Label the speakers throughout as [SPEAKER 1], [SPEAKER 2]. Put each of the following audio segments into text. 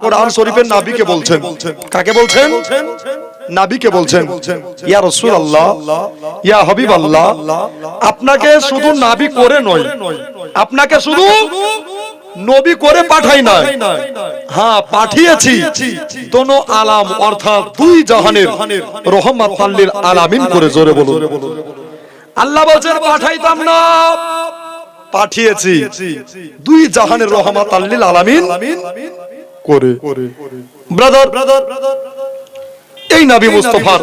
[SPEAKER 1] কোরআন শরীফের নাবিকে বলছেন। কাকে বলছেন? নাবিকে বলছেন। ইয়া রসুল আল্লাহ ইয়া হাবিব আল্লাহ আপনাকে শুধু নাবি করে নয় আপনাকে শুধু নবী করে পাঠাই না হ্যাঁ পাঠিয়েছি। দোনো আলাম অর্থাৎ দুই জাহানের রহমাত আল্লিল আলামিন করে জোরে বলুন। আল্লাহ বলছেন পাঠাইতাম না। পাঠিয়েছি। দুই জাহানের রহমাত আল্লিল আলামিন। করে। ব্রাদার এই নবী মুস্তফার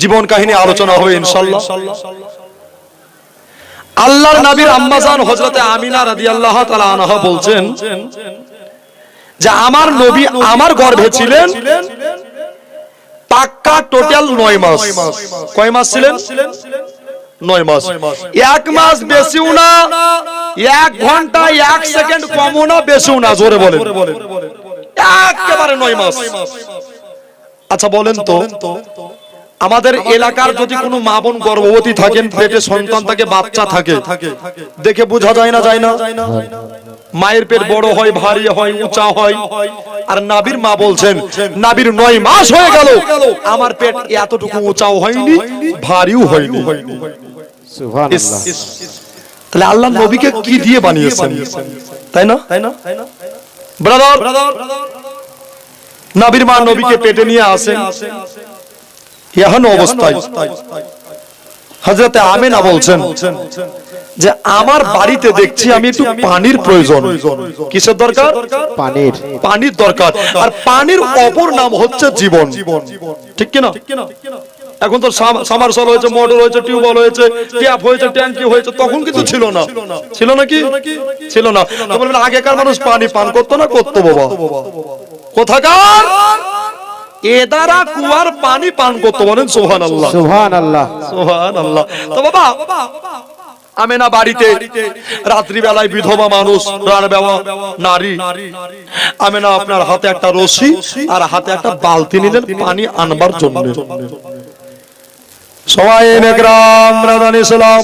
[SPEAKER 1] জীবন কাহিনী আলোচনা হবে ইনশাল্লাহ। আল্লাহর নবীর আম্মাজান হযরতে আমিনা রাদিয়াল্লাহু তাআলা আনহা বলছেন যে আমার নবী আমার গর্ভে ছিলেন পাক্কা টোটাল নয় মাস। কয় মাস ছিলেন? নয় মাস। এক মাস বেশিও না এক ঘণ্টা এক সেকেন্ড কমও না বেশিও না জোরে বলেন। একেবারে নয় মাস। আচ্ছা বলেন তো আমাদের এলাকার যদি কোনো মা বোন গর্ভবতী থাকেন পেটে সন্তান থাকে বাচ্চা থাকে দেখে বোঝা যায় না যায় না? মায়ের পেট বড় হয় ভারী হয় উঁচা হয় আর নাবির মা বলছেন নাবির নয় মাস হয়ে গেল। আমার পেট এতটুকু উঁচাও হয়নি ভারীও হয়নি। ইস, তাহলে আল্লাহ নবীকে কি দিয়ে বানিয়েছেন? তাই না? তাই না? ব্রাদার নাবির মা নবীকে পেটে নিয়ে আসেন। এহেন অবস্থায়। হজরতে আমেনা বলছেন যে আমার বাড়িতে দেখছি আমি একটু পানির প্রয়োজন। কিসের দরকার?
[SPEAKER 2] পানির।
[SPEAKER 1] পানির দরকার। আর পানির অপর নাম হচ্ছে জীবন। ঠিক কিনা? এখন তো সামারসল হয়েছে মোটর হয়েছে টিউবওয়েল হয়েছে ট্যাপ হয়েছে ট্যাঙ্কি হয়েছে তখন কিন্তু ছিল না। ছিল নাকি? ছিল না। বলবেন আগেকার মানুষ পানি পান করতো না? করতো বাবা। কোথাকার? এ দ্বারা কুয়ার পানি পান করতো বলেন সোহান আল্লাহ
[SPEAKER 2] সুবহান আল্লাহ
[SPEAKER 1] সোহান আল্লাহ তো বাবা আমেনা বাড়িতে রাত্রি বেলায় বিধবা মানুষ নারী। আমেনা আপনার হাতে একটা রশি আর হাতে একটা বালতি নিলেন পানি আনবার জন্য। সবাই নেকরাম রাদান ইসলাম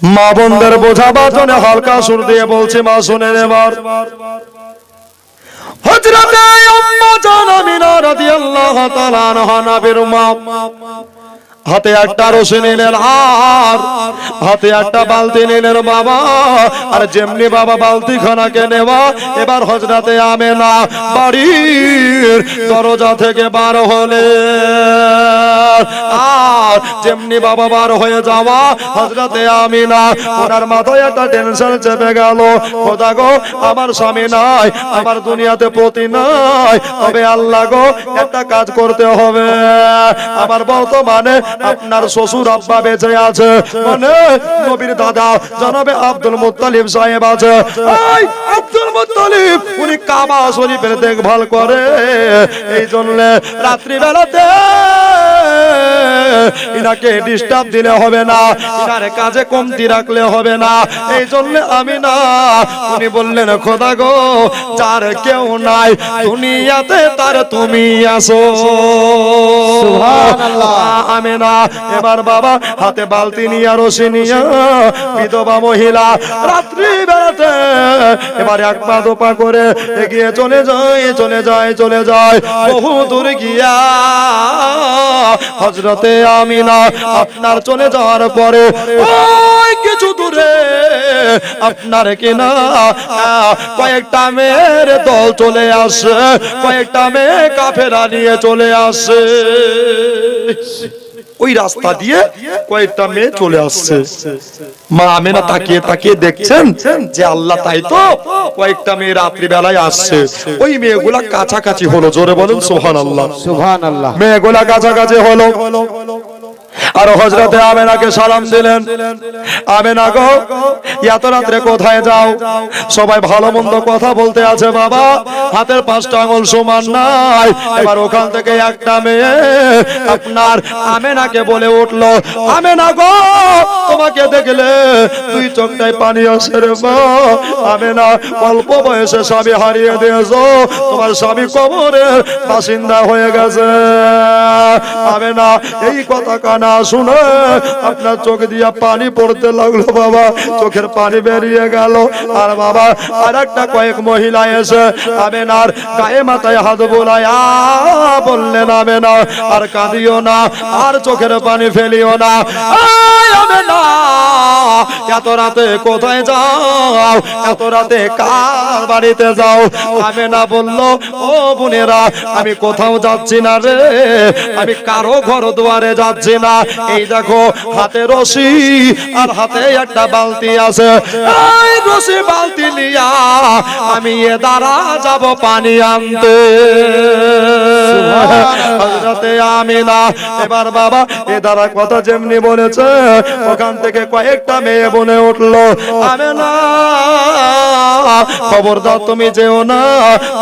[SPEAKER 1] মা বোনদের বোঝাবার জন্য হালকা সুর দিয়ে বলছে মা শুনে এবার হজরতে আম্মা জান আমিনা রাদিয়াল্লাহু তাআলা আনহা নবীর মা হাতে একটা রসে নিলেন আর হাতে একটা বালতি নিলেন বাবা। আর যেমনি বাবা বালতি খানাকে নেওয়া এবার হজরতে আমে না বাড়ির দরজা থেকে বার হলে আর যেমনি বাবা বার হয়ে যাওয়া হজরতে আমিনা ওনার মাথায় একটা টেনশন চেপে গেল। খোদা গো আমার স্বামী নাই আমার দুনিয়াতে পতি নাই। তবে আল্লাহ গো একটা কাজ করতে হবে। আমার বর্তমানে আপনার শ্বশুর আব্বা বেঁচে আছে। মানে নবীর দাদা জানাবে আব্দুল মুত্তালিব সাহেব আছে। আব্দুল মুত্তালিব উনি কাবা শরীফের দেখভাল করে। এই জন্য রাত্রিবেলাতে ইনাকে ডিস্টার্ব দিলে হবে না ইনার কাজে কমতি রাখলে হবে না। এই জন্য আমি না উনি বললেন খোদা গো যার কেউ নাই দুনিয়াতে তার তুমি আসো। আমি না এবার বাবা হাতে বালতি নিয়ে রশি নিয়ে বিধবা মহিলা রাত্রি বেলাতে এবার এক পা দু পা করে এগিয়ে চলে যায় চলে যায় চলে যায়। বহু দূর গিয়া হজরতে আমিনা। আপনার চলে যাওয়ার পরে ওই কিছু দূরে আপনার কিনা কয়েকটা মেয়ের দল চলে আসে, কয়েকটা মেয়ে কাফেরা নিয়ে চলে আসে। ওই রাস্তা দিয়ে কয়েকটা মেয়ে চলে আসছে। মা আমেনা তাকিয়ে তাকিয়ে দেখছেন যে আল্লাহ তাই তো কয়েকটা মেয়ে রাত্রি বেলায় আসছে। ওই মেয়েগুলা কাছাকাছি হলো জোরে বলুন সোহান আল্লাহ
[SPEAKER 2] সোহান আল্লাহ
[SPEAKER 1] মেয়েগুলা কাছাকাছি হলো। আর হজরতে আমেনাকে সালাম দিলেন। আমেনা গো, এত রাত্রে কোথায় যাও? সবাই ভালো মন্দ কথা বলতে আছে বাবা। হাতের পাঁচটা আঙুল সমান নাই। এবার ওখান থেকে একটা মেয়ে আপনার আমেনাকে বলে উঠল, আমেনা গো, তোমাকে দেখলে দুই চোখটায় পানি আসে রে মা। আমেনা, অল্প বয়সে স্বামী হারিয়ে দিয়েছ। তোমার স্বামী কবরের বাসিন্দা হয়ে গেছে। আমেনা, এই কথা কানা শুনে আপনার চোখ দিয়ে পানি পড়তে লাগল বাবা। চোখের পানি বেরিয়ে গেল। আর বাবা আর একটা কয়েক মহিলা এসে আমেনার গায়ে মাথায় হাত বোলায়া বললেন, আমেনা, আর কাঁদিও না, আর চোখের পানি ফেলিও না। এত রাতে কোথায় যাও? এত রাতে কার বাড়িতে যাও? আমেনা বলল, ও বোনেরা, আমি কোথাও যাচ্ছি না রে। আমি কারও ঘর দুয়ারে যাচ্ছি না। এই দেখো, হাতে রশি আর হাতে একটা বালতি আছে। এই রশি বালতি নিয়া আমি এ দ্বারা যাব পানি আনতে। হযরতে আমিনা। এবার বাবা, এ দ্বারা কথা যেমনি বলেছে, ওখান থেকে কয়েকটা মেয়ে বনে আমিনা, খবরদার তুমি যেও না,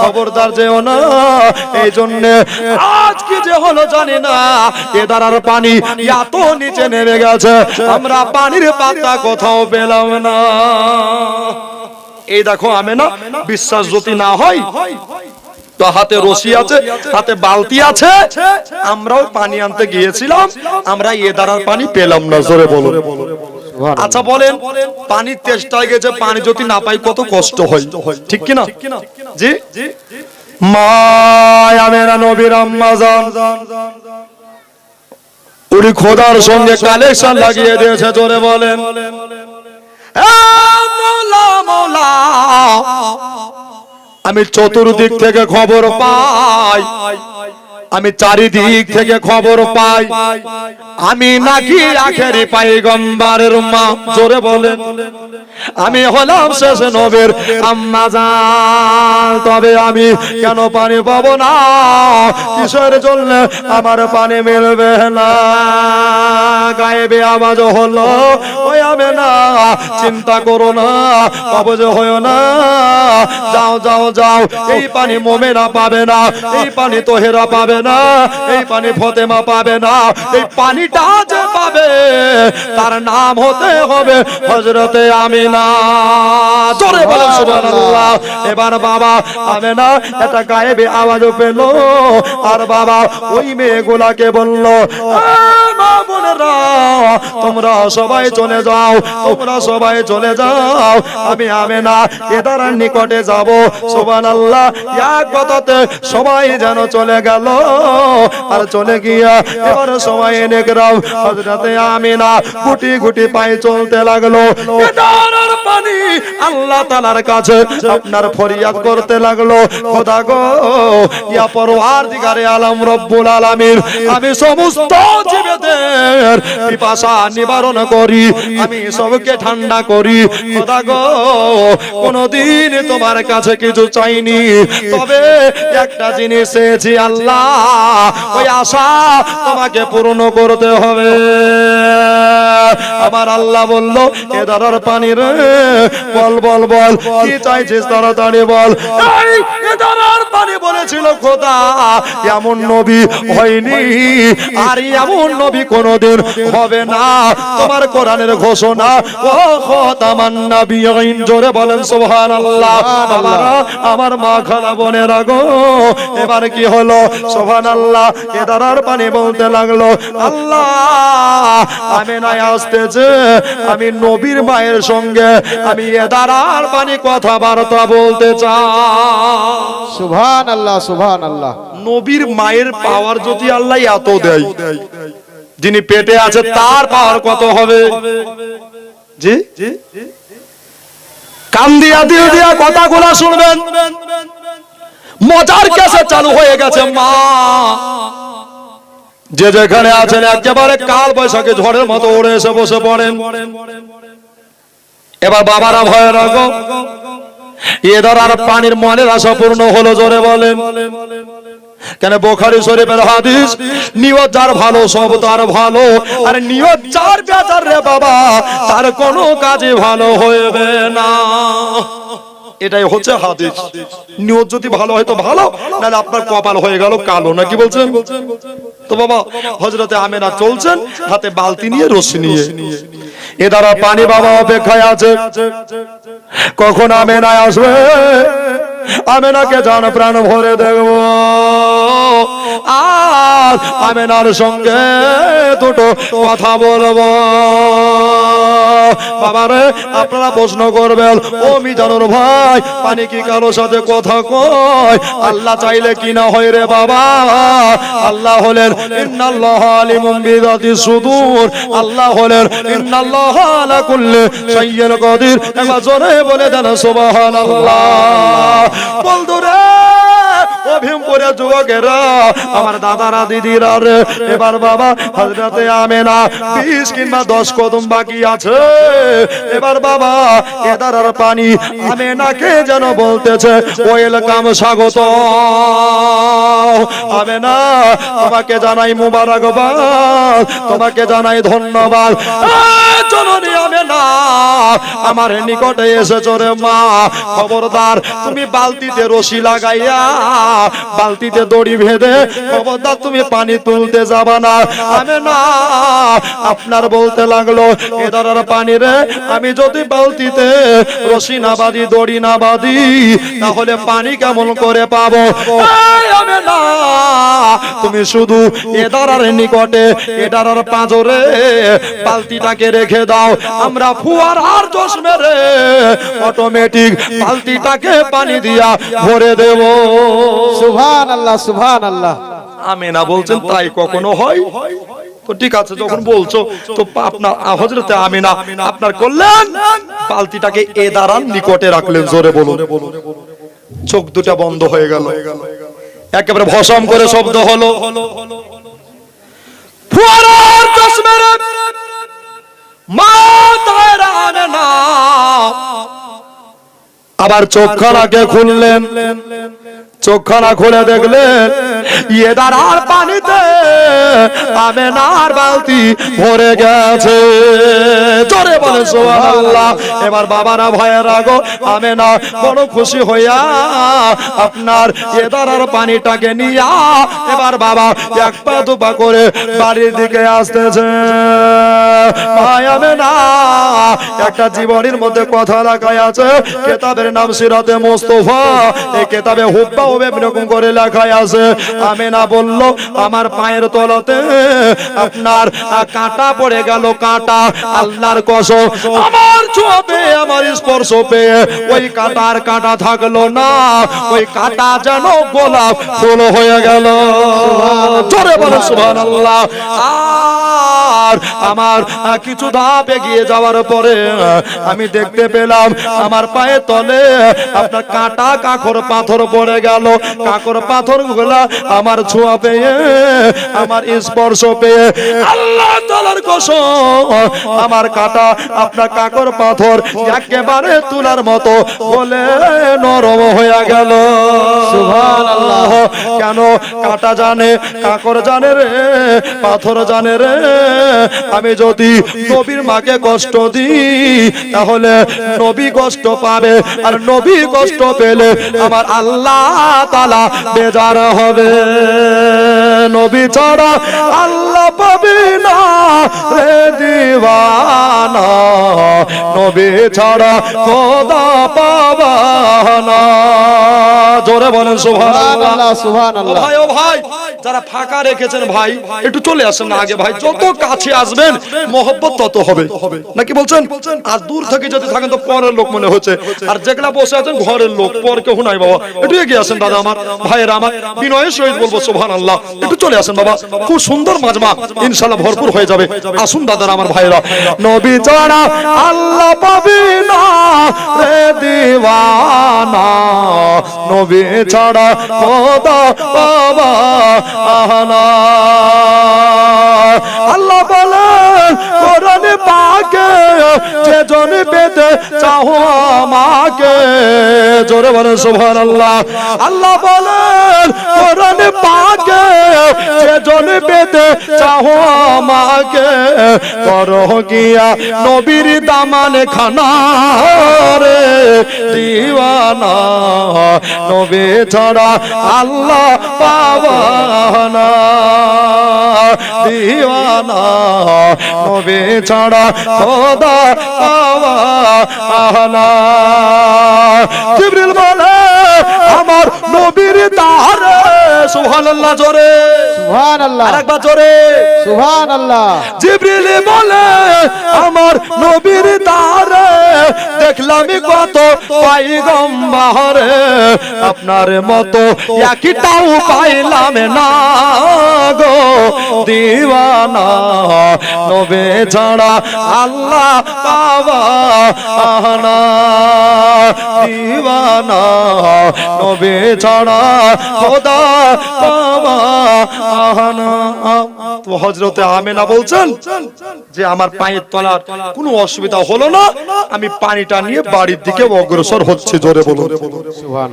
[SPEAKER 1] খবরদার যেও না। এই জন্য আজ কি যে হলো জানি না, এ দ্বারার পানি এত নিচে নেমে গেছে, আমরা পানির পাতা কোথাও পেলাম না। এই দেখো আমি না বিশ্বাস যদি না হয় তো হাতে রশি আছে হাতে বালতি আছে। আমরাও পানি আনতে গিয়েছিলাম। আমরা এ দ্বারার পানি পেলাম না জোরে বলো আচ্ছা বলেন পানির তেষ্টা গেছে পানি যদি না পাই কত কষ্ট হয়? ঠিক কি না জি? মা আমেরা নবীর আম্মা জান উনি খোদার সঙ্গে কালেকশন লাগিয়ে দিয়েছে জোরে বলেন। মৌলা। আমি চতুর্দিক থেকে খবর পাই। আমি চারিদিক থেকে খবর পাই। আমি নাকি আখেরি পাই গম্বারের মা জোরে বলেন। আমি হলাম শেষ নবীর আম্মা জান তবে আমি কেন পানি পাবো না? কিসের জন্য আমার পানি মিলবে না? গায়েবে আওয়াজ হলো, ওই আমি না চিন্তা করো না, অবজ হয় না। যাও যাও যাও, এই পানি মোমেরা পাবে না, এই পানি তোহেরা পাবে না, এই পানি ফতেমা পাবে না, এই পানিটা যে পাবে, তার নাম হতে হবে হজরতে জোরে বলেন সুবহানাল্লাহ। এবার বাবা আমিনা, একটা গায়েবে আওয়াজ পেল, আর বাবা ওই মেয়েগুলাকে বলল তোমরা সবাই চলে যাও, তোমরা সবাই চলে যাও, আমি আমি না এদার নিকটে যাব, সুবহানাল্লাহ। এক কথাতে সবাই যেন চলে গেল। আর চলে গিয়া এবার সবাই নেকরাম হযরতে আমিনা গুটি গুটি পায়ে চলতে লাগল। পানি আল্লাহ তাআলার কাছে আপনার ফরিয়াদ করতে লাগল। খোদা গো, ইয়া পরওয়ারদিগারে আলম রব্বুল আলামিন, আমি সমস্ত জীবেদের পিপাসা নিবারণ করি, আমি সবকে ঠান্ডা করি। খোদা গো, কোনদিন তোমার কাছে কিছু চাইনি, তবে একটা জিনিস চেয়েছি আল্লাহ। ওই আশা তোমাকে পূর্ণ করতে হবে। আমার আল্লাহ বলল, এ দাদার পানি রে, বল বল বল, কি চাইছিস তাড়াতাড়ি বল। দাদার পানি বলেছিল, খোদা, এমন নবী হয়নি আর এমন নবী কোনদিন হবে না। তোমার কোরআনের ঘোষণা, ও খতামান নবিয়িন জোরে বলেন, সুবহানাল্লাহ। আমার মা খালা বোনের আগো এবার কি হলো? সুবহানাল্লাহ। এ দাদার পানি বলতে লাগল আল্লাহ আমি নাই আসতেছে আমি নবীর মায়ের সঙ্গে আমি এ দাদার পানি কথাবার্তা বলতে চাই।
[SPEAKER 2] সুভান আল্লাহ সুভান আল্লাহ
[SPEAKER 1] নবীর মায়ের পাওয়ার যদি আল্লাহ এত দেয় যিনি পেটে আছে তার পাওয়ার কত হবে? জি? কান দিয়া দিল দিয়া কথাগুলো শুনবেন। মজার কেসে চালু হয়ে গেছে মা। যে যেখানে আছেন একেবারে কাল বৈশাখে ঝড়ের মতো উড়ে এসে বসে পড়েন। এবার বাবারা ভয় রাখো এ আর পানির মনের আশা পূর্ণ হলো জোরে বলেন। কেন বোখারি শরীফের হাদিস নিয়ত যার ভালো সব তার ভালো। আর নিয়ত যার বেজার রে বাবা তার কোনো কাজে ভালো হইবে না। এটাই হচ্ছে হাদিস। নিয়ত যদি ভালো হয় তো ভালো, নাহলে আপনার কপাল হয়ে গেল কালো, নাকি বলছেন? তো বাবা, হযরতে আমেনা চলছেন, হাতে বালতি নিয়ে রশি নিয়ে। এ দ্বারা পানি বাবা অপেক্ষায় আছে। কখন আমেনায় আসবে? আমেনাকে জান প্রাণ ভরে দেখব। আর আমেনার সঙ্গে দুটো কথা বলব। বাবারে, আপনারা প্রশ্ন করবেন, ও মিজানুর ভাই, পানি কি কারোর সাথে কথা কয়? আল্লাহ চাইলে কি না হয় রে বাবা? আল্লাহ হলেন, ইন্নাল্লাহ আলিমুম বিযাতি সুদূর। আল্লাহ হলেন, ইন্নাল্লাহ আলা কুল্লি শাইইন কাদির। একবার জোরে বলে দেন, সুবহানাল্লাহ। বলদুরে ও ভীমপুরের যুবকেরা আমার দাদারা, দিদিরা এবার বাবা হজরতে আমেনা, বিশ কিংবা দশ কদম বাকি আছে। এবার বাবা এদারার পানি আমেনাকে যেন বলতেছে, ওয়েলকাম স্বাগত। আমেনা, তোমাকে জানাই মুবারকবাদ, তোমাকে জানাই ধন্যবাদ। আমার নিকটে এসেছ রে মা, খবরদার, তুমি বালতিতে রশি লাগাইয়া, বালতিতে দড়ি বেঁধে খবরদার, তুমি পানি তুলতে যাবা না। আমি না, আপনার বলতে লাগল, এ পানি রে, আমি যদি বালতিতে রশি না বাঁধি দড়ি না বাঁধি তাহলে পানি কেমন করে পাবো? না, তুমি শুধু এ ধরার নিকটে, এ ধরার পাঁজরে বালতিটাকে রেখে দাও। আমরা ফুয়ার আর জোশ মেরে অটোমেটিক বালতিটাকে পানি দিয়া ভরে দেব।
[SPEAKER 2] সুবহান আল্লাহ সুবহান আল্লাহ
[SPEAKER 1] আমেনা বলছেন তাই কখনো হয়? তো ঠিক আছে যখন বলছো তো আপনার হজরতে আমিনা আপনার করলেন? পালতিটাকে এ দাঁড়ান নিকটে রাখলেন জোরে বলুন। চোখ দুটা বন্ধ হয়ে গেল। একেবারে ভসম করে শব্দ হলো। ফুয়ারার চশমেরে মাথায় আনে না আবার চোখখানাকে খুললেন। চোখখানা খুলে দেখলেন ইয়ে দাঁড়ার পানিতে আমেনার বালতি ভরে গেছে। জোরে বলে, সুবহানাল্লাহ। এবার বাবারা ভয়ে রাগো, আমেনা বড় খুশি হইয়া আপনার এ দাঁড়ার পানিটাকে নিয়া এবার বাবা এক পা দুপা করে বাড়ির দিকে আসতেছে। আমেনা, একটা জীবনের মধ্যে কথা লেখায় আছে। কেতাবের নাম সিরাতে মোস্তফা। এই কেতাবে হুব্বা হুবে এরকম করে লেখায় আছে। আমার পায়ের আপনার কাঁটা পড়ে গেল, কাঁটা। আল্লাহর আমার আমার স্পর্শ পেয়ে ওই কাঁটার কাঁটা থাকল না। ওই কাঁটা যেন গোলাপ ফুল হয়ে গেল। জোরে আমার কিছু ধাপ এগিয়ে যাওয়ার পরে আমি দেখতে পেলাম, আমার পায়ে তলে আপনার কাঁটা কাকর পাথর পড়ে গেল কাকর পাথরগুলা আমার ছোঁয়া পেয়ে, আমার স্পর্শ পেয়ে। আল্লাহ তালার কসম, আমার কাটা আপনার কাকর পাথর একেবারে তুলার মতো বলে নরম হয়ে গেল। সুবহানাল্লাহ, কেন কাটা জানে, কাকর জানে রে, পাথর জানে রে। আমি যদি নবীর মাকে কষ্ট দিই, তাহলে নবী কষ্ট পাবে, আর নবী কষ্ট পেলে আমার আল্লাহ তালা বেজার হবে। নবী ছাড়া আল্লাহ পাবি না রে দিওয়ানা। নবী ছাড়া খোদা পাবানা জোরে বলেন সুবহানাল্লাহ। ভাই ও ভাই যারা ফাঁকা রেখেছেন ভাই একটু চলে আসেন না আগে ভাই। যত কাছে আসবেন মহব্বত তত হবে। নাকি বলছেন? আর দূর থেকে যদি থাকেন তো পরের লোক মনে হচ্ছে। আর যেগুলা বসে আছেন ঘরের লোক পর কেউ নাই বাবা। একটু এগিয়ে আসেন। দাদা আমার, ভাইয়ের আমার। বিনয়ের সহিত বলব সোভান আল্লাহ একটু চলে আসেন বাবা। খুব সুন্দর মাজমা ইনশাল্লাহ ভরপুর হয়ে যাবে। আসুন দাদারা আমার ভাইয়েরা। নবী ছাড়া আল্লাহ পাবি না রে দিওয়ানা। নবী খোদা বাবা আল্লাহ বলেন, কোরআনে পাকে জন পেতে আমাকে। জোরে বলেন, সুবহানাল্লাহ। আল্লাহ বলেন, কোরআনে পাকে, যে জন পেতে চাহো আমাকে, করো গিয়া নবীর দামানে খানা রে, দিওয়ানা। নবী ছাড়া আল্লাহ পাবানা দিওয়ানা। নবী ছাড়া খোদা পাবানা জিবরিল বলে আমার নবীর দারে সুবহানাল্লাহ জোরে।
[SPEAKER 2] সুবহান আল্লাহ
[SPEAKER 1] আরেকবার জোরে।
[SPEAKER 2] সুবহান আল্লাহ
[SPEAKER 1] জিবরিল বলে আমার নবীর তারে দেখলাম কত পাইগম্বরে আপনার মতো একটাও পাইলাম না গো। দিওয়ানা নবে ছাড়া আল্লাহ পাওয়া আহনা। দিওয়ানা নবে ছাড়া খোদা হজরতে আমেনা বলছেন যে আমার পায়ের তলার কোনো অসুবিধা হলো না আমি পানিটা নিয়ে বাড়ির দিকে অগ্রসর হচ্ছে জোরে বলুন।
[SPEAKER 2] সুবহান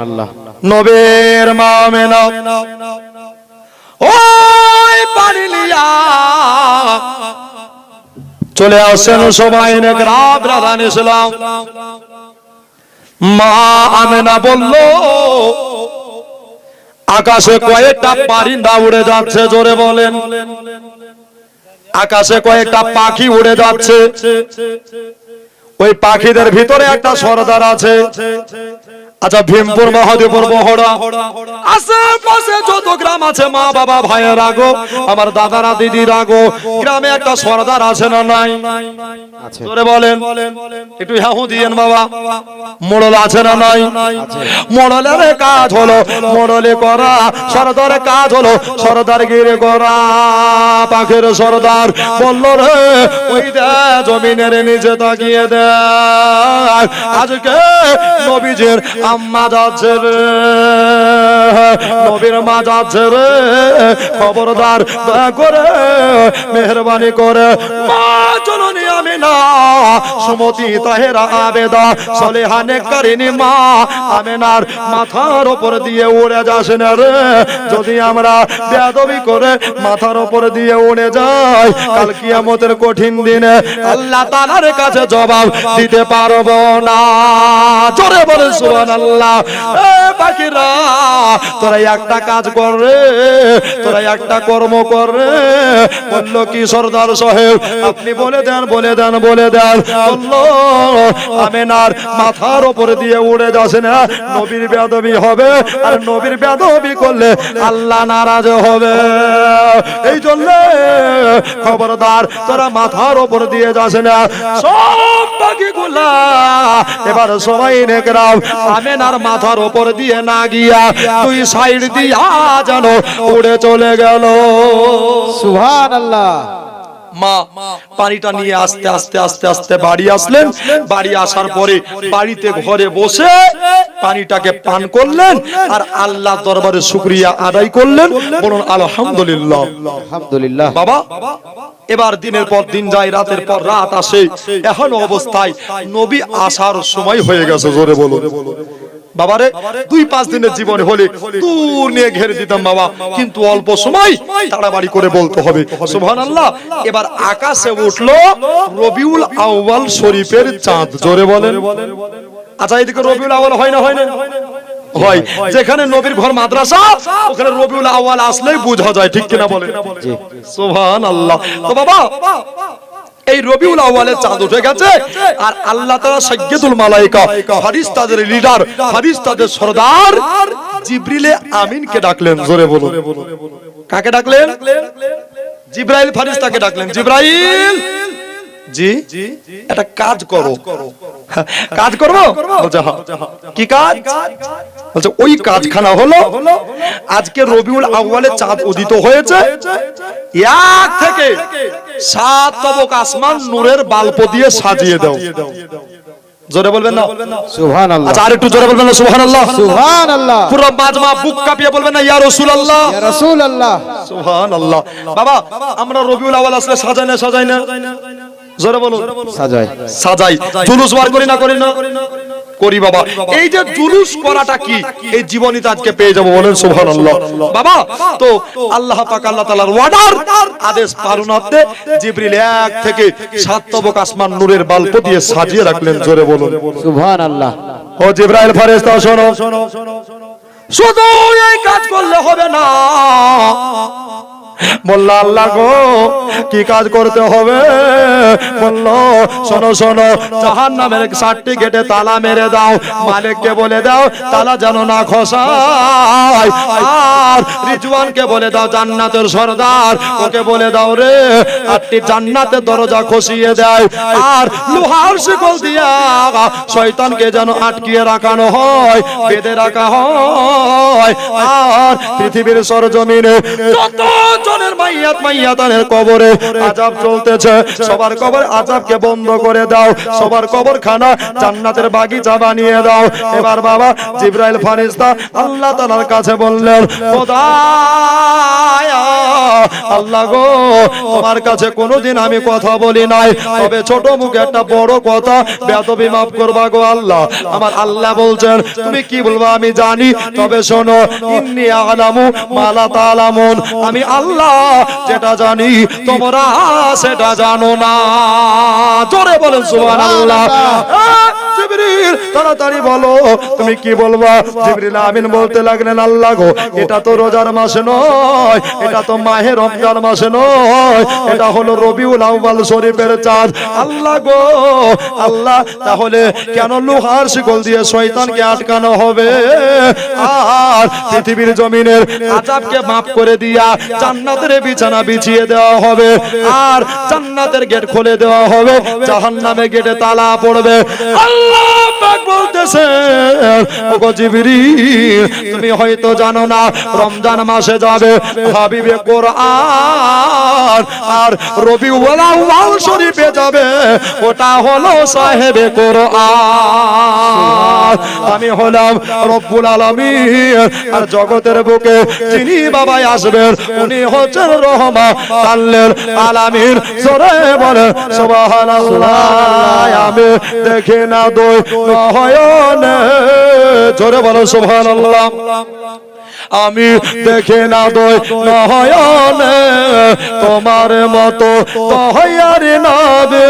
[SPEAKER 1] নবের মা আমেনা ওই পানি লিয়া চলে আসেন সবাই গ্রাম রাধান ইসলাম। মা আমেনা বলল আকাশে কয়েকটা পারিন্দা উড়ে যাচ্ছে, জোরে বলেন। আকাশে কয়েকটা পাখি উড়ে যাচ্ছে। ওই পাখিদের ভিতরে একটা সরদার আছে। আচ্ছা ভীমপুর মহাদেবপুর মহড়া। আশেপাশে যত গ্রাম আছে মা বাবা ভাইয়ের আগো আমার দাদারা দিদি আগো গ্রামে একটা সরদার আছে না নাই?
[SPEAKER 2] আছে।
[SPEAKER 1] জোরে বলেন। একটু হ্যাঁ দিয়েন বাবা। মোড়ল আছে না নাই? মোড়লের কাজ হলো মোড়লে করা সরদারের কাজ হলো সরদার গিরে করা পাখের সরদার বলল রে ওই দে জমিনের নিচে তাকিয়ে দে আজকে নবীজের আম্মা যাচ্ছে রে। নবীর মা যাচ্ছে রে। খবরদার দয়া করে মেহরবানি করে। মা সুমতি তাহেরা আবেদা, সলেহানে মা আমেনার মাথার উপর দিয়ে উড়ে রে। যদি আমরা বেদবি করে মাথার উপর দিয়ে উড়ে যাই, কাল কিয়ামতের কঠিন দিনে আল্লাহ তাআলার কাছে জবাব দিতে পারব না। জোরে বলে সুবহানাল্লাহ। এ পাখিরা তোরা একটা কাজ কর রে তোরা একটা কর্ম কর রে। বলল কি সর্দার সাহেব? আপনি বলে দেন বলে দেন বলে দেন। বলল আমেনার মাথার উপরে দিয়ে উড়ে যাচ্ছে না নবীর বেদবি হবে। আর নবীর বেদবি করলে আল্লাহ নারাজ হবে। এই জন্য খবরদার তোরা মাথার উপর দিয়ে যাচ্ছে না। সব পাখিগুলা এবার সবাই নেকরাও আমেনার মাথার ওপর দিয়ে না গিয়া তুই সাইড দিয়া যেন উড়ে চলে গেল।
[SPEAKER 2] সুবহান আল্লাহ
[SPEAKER 1] মা পানিটা নিয়ে আস্তে আস্তে আস্তে আস্তে বাড়ি আসলেন। বাড়ি আসার পরে বাড়িতে ঘরে বসে পানিটাকে পান করলেন আর আল্লাহ দরবারে শুক্রিয়া আদায় করলেন। বলুন আলহামদুলিল্লাহ।
[SPEAKER 2] আলহামদুলিল্লাহ।
[SPEAKER 1] বাবা এবার দিনের পর দিন যায় রাতের পর রাত আসে। এখন অবস্থায় নবী আসার সময় হয়ে গেছে জোরে বলুন। বাবারে দুই পাঁচ দিনের জীবন হলে দূর নিয়ে ঘেরে দিতাম বাবা। কিন্তু অল্প সময় তাড়াবাড়ি করে বলতে হবে। সুবহান আল্লাহ এবার আকাশে উঠল রবিউল আউয়াল শরীফের চাঁদ। জোরে বলেন। আচ্ছা এদিকে রবিউল আউয়াল হয় না হয় না? হয় যেখানে নবীর ঘর মাদ্রাসা ওখানে রবিউল আউয়াল আসলেই বোঝা যায়। ঠিক কিনা বলেন? সুবহান আল্লাহ তো বাবা। এই রবিউল আওয়ালের চাঁদ উঠে গেছে। আর আল্লাহ তাআলা সাইয়্যিদুল মালায়েকা ফারিস্তাদের লিডার ফারিস্তাদের সরদার। জিবরিলে আমিনকে ডাকলেন, জোরে বলুন। কাকে ডাকলেন? জিব্রাইল ফারিস্তাকে ডাকলেন। জিব্রাইল! জি? একটা কাজ করো। কাজ করব? হ্যাঁ। কি কাজ? বলছে ওই কাজখানা হলো আজকে রবিউল আউয়ালে চাঁদ উদিত হয়েছে। এক থেকে সাত তবক আসমান নূরের বাল্প দিয়ে সাজিয়ে দাও। জোরে বলবেন না?
[SPEAKER 2] সুবহান আল্লাহ
[SPEAKER 1] আচ্ছা আর একটু জোরে বলবেন না? সুবহানাল্লাহ।
[SPEAKER 2] সুবহান আল্লাহ
[SPEAKER 1] পুরো মাজমা বুক কাঁপিয়ে বলবেন না ইয়া রাসূলুল্লাহ!
[SPEAKER 2] ইয়া রাসূলুল্লাহ।
[SPEAKER 1] সুবহানাল্লাহ। বাবা আমরা রবিউল আউয়াল আসলে সাজাই না সাজাই না। জোরে বলুন।
[SPEAKER 2] সাজাই।
[SPEAKER 1] সাজাই। জুলুস বার করি না করি না? করি বাবা। এই যে জুলুস করাটা কি? এই জীবনীতে আজকে পেয়ে যাব বলেন সুবহানাল্লাহ। বাবা তো আল্লাহ পাক আল্লাহ তাআলার আদেশ পালনার্থে জিবরিল এক থেকে সাত তবক আসমান নূরের বাল্প দিয়ে সাজিয়ে রাখলেন জোরে বলুন।
[SPEAKER 2] সুবহান আল্লাহ
[SPEAKER 1] ও জিব্রাইল ফেরেশতা শোনো। শুধু এই কাজ করলে হবে না। বলল, আল্লাহ গো, কি কাজ করতে হবে? বলল, শোনো শোনো জাহান নামের ষাটটি গেটে তালা মেরে দাও। মালিককে বলে দাও, তালা যেন না খসায়। আর রিজওয়ানকে বলে দাও, জান্নাতের সর্দার। ওকে বলে দাও রে, আটটি জান্নাতের দরজা খসিয়ে দেয়। আর লোহার শিকল দিয়া শয়তানকে যেন আটকিয়ে রাখানো হয়, বেঁধে রাখা হয়। আর পৃথিবীর সরজমিনে যত জনের মাইয়াত মাইয়াতানের কবরে আজাব চলতেছে। সবার কবর আজাবকে বন্ধ করে দাও। সবার কবর খানা জান্নাতের বাগিচা বানিয়ে দাও। এবার বাবা জিব্রাইল ফারিস্তা আল্লাহ তাআলার কাছে বললেন আল্লাহ গো, তোমার কাছে কোনোদিন আমি কথা বলি নাই। তবে ছোট মুখে একটা বড় কথা বেদবি মাফ করবা গো আল্লাহ। আমার আল্লাহ বলছেন, তুমি কি বলবা আমি জানি। তবে শোনো আলামু মালা তালামুন আমি আল্লাহ যেটা জানি তোমরা সেটা জানো না। জোরে বলেন সুবহানাল্লাহ। আল্লাহ। জিবরিল তাড়াতাড়ি বলো, তুমি কি বলবা? জিবরিল আমিন বলতে লাগলেন, আল্লাহ গো, এটা তো রোজার মাস নয়, এটা তো মাহে রমজান মাস নয়, এটা হলো রবিউল আউয়াল শরীফের চাঁদ। আল্লাহ গো, আল্লাহ, তাহলে কেন লোহার শিকল দিয়ে শয়তানকে আটকানো হবে? আর পৃথিবীর জমিনের আজাবকে মাফ করে দিয়া জান্নাতের বিছানা বিছিয়ে দেওয়া হবে, আর জান্নাতের গেট খুলে দেওয়া হবে জাহান্নামে গেটে তালা পড়বে। আল্লাহ তুমি হয়তো জানো না, রমজান মাসে যাবে, হাবিবে কোরআন আর শরীফে যাবে, ওটা হলো সাহেবে কোরআন। আমি হলাম রব্বুল আর জগতের বুকে যিনি বাবাই আসবেন, উনি হচ্ছেন রহমা আল্লের আলামিন। বলে আমি না দই নয়নে জোরে বলো, সুবহানাল্লাহ। আমি দেখে না দই নয়নে তোমার মতো তহয়ার নাবে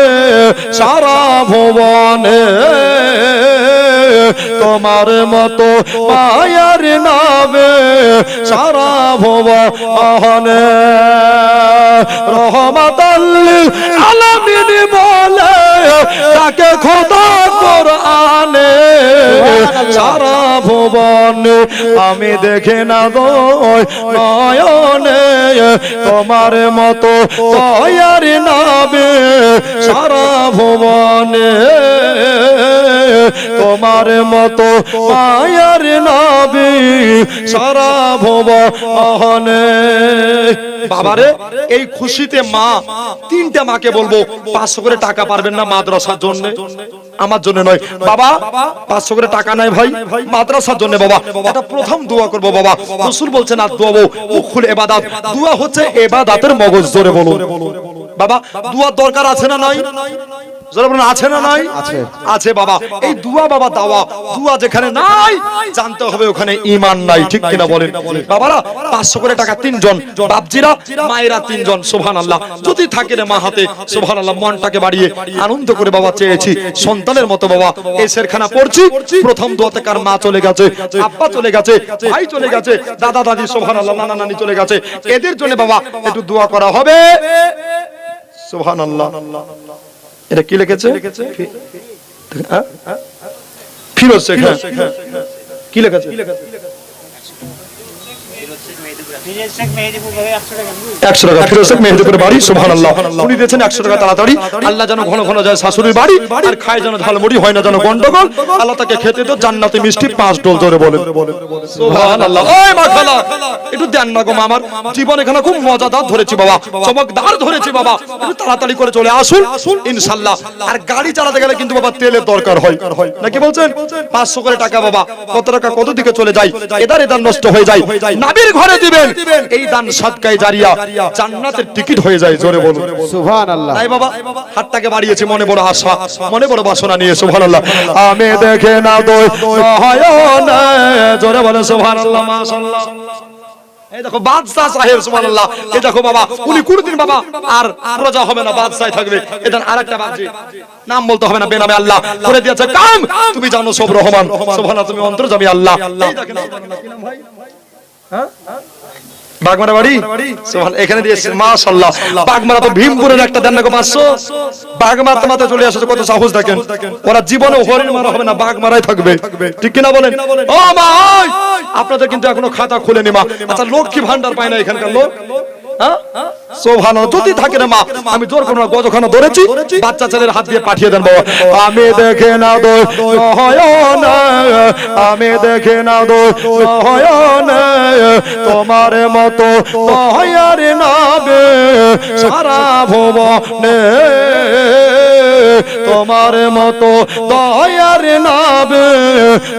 [SPEAKER 1] সারা ভুবনে। তোমার মতো মায়ার নাবে সারা ভুবনে। রহমাতাল্লিল আলামিন বলে তাকে খোদা কোরআনে সারা ভুবনে আমি দেখে না নয়নে তোমার মতো তয়ার নাবে সারা ভুবনে তোমার মতো মায়ার নাবি সারা ভুবনে বাবারে এই খুশিতে মা, তিনটা মাকে বলব, পাঁচশো করে টাকা পারবেন না মাদ্রাসার জন্য। আমার জন্য নয়। বাবা, পাঁচশো করে টাকা নাই ভাই, মাদ্রাসার জন্য বাবা। এটা প্রথম দোয়া করব বাবা। রসুল বলছেন, আর দোয়াবো উখুল এবাদাত। দোয়া হচ্ছে এবাদাতের মগজ ধরে বলো বাবা, দোয়ার দরকার আছে না বলুন আছে না নাই?
[SPEAKER 2] আছে।
[SPEAKER 1] আছে। বাবা। এই দুয়া বাবা দাওয়া। দুয়া যেখানে নাই। জানতে হবে ওখানে ইমান নাই ঠিক কিনা বলেন। বাবারা পাঁচশো করে টাকা তিনজন বাপজিরা মায়েরা তিনজন সোভান আল্লাহ যদি থাকে রে মা হাতে সোভান আল্লাহ মনটাকে বাড়িয়ে আনন্দ করে বাবা চেয়েছি। সন্তানের মতো বাবা। এই শেরখানা পড়ছি প্রথম দোয়াতে কার মা চলে গেছে আব্বা চলে গেছে ভাই চলে গেছে দাদা দাদি সোভান আল্লাহ নানা নানি চলে গেছে। এদের জন্য বাবা একটু দোয়া করা হবে। সোভান আল্লাহ এটা কি লিখেছে? হ্যাঁ? ফিরোজ শেখ হ্যাঁ। কি লেখেছে? একশো টাকা ফিরোজ শেখ মেহেদিপুরের বাড়ি সুবহান আল্লাহ উনি দিয়েছেন একশো টাকা তাড়াতাড়ি। আল্লাহ যেন ঘন ঘন যায় শাশুড়ির বাড়ি আর খায় যেন ঝালমুড়ি হয় না যেন গন্ডগোল। আল্লাহ তাকে খেতে তো জান্নাতে মিষ্টি পাঁচ ডোল ধরে বলে সুবহান আল্লাহ ওই মা একটু দেন না গো আমার। জীবন এখানে খুব মজাদার ধরেছি বাবা। চমকদার ধরেছি বাবা। একটু তাড়াতাড়ি করে চলে আসুন ইনশাল্লাহ। আর গাড়ি চালাতে গেলে কিন্তু বাবা তেলের দরকার হয়। নাকি বলছেন? পাঁচশো করে টাকা বাবা। কত টাকা কত দিকে চলে যায়? এদার এদার নষ্ট হয়ে যায়। নাবির ঘরে দিবেন। এই দান সদকায় জারিয়া জান্নাতের টিকিট হয়ে যায় জোরে বলুন।
[SPEAKER 2] সুবহান আল্লাহ
[SPEAKER 1] তাই বাবা হাতটাকে বাড়িয়েছে মনে বড় আশা মনে বড় বাসনা নিয়ে সুবহানাল্লাহ। আমি দেখে না দই নয়নে জোরে বলে সুবহানাল্লাহ মাশাআল্লাহ। এই দেখো বাদশাহ সাহেব সুবহানাল্লাহ। এই দেখো বাবা উনি কোনদিন বাবা আর প্রজা হবে না বাদশাহ থাকবে। এটা আরেকটা নাম বলতে হবে না বেনামে আল্লাহ। করে দিয়েছে কাম! তুমি জানো সব রহমান। সুবহানাল্লাহ তুমি অন্তর্যামী আল্লাহ। এই দেখেন ভাই? হ্যাঁ? বাগমারা বাড়ি? সুবহান- এখানে দিয়েছে মাশাআল্লাহ। বাগমারা তো ভীমপুরের একটা দেন না গো পাঁচশো। বাগমারা তো মাথায় চলে আসছে কত সাহস দেখেন। ওরা জীবনে হরিণ মারা হবে না বাঘ মারাই থাকবে। ঠিক কিনা বলেন? ও মা আপনাদের কিন্তু এখনও খাতা খুলেনি মা। আচ্ছা লক্ষ্মী ভান্ডার পায় না এখানকার লোক। হ্যাঁ? সোভানো যদি থাকে না মা আমি জোর করব গজখানা ধরেছি বাচ্চা ছেলের হাত দিয়ে পাঠিয়ে দেন বাবা। আমি দেখে না দো আমি দেখে না দো তোমার মতো দয়ার নাবে সারা ভুবনে। তোমার মতো দয়ার নাবে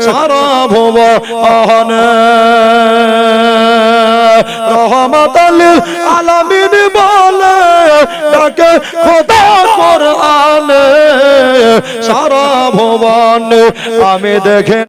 [SPEAKER 1] সারা ভুবনে। রহমতাল আলামিন বলে তাকে খোদা কোরআনে সারা ভবন আমি দেখে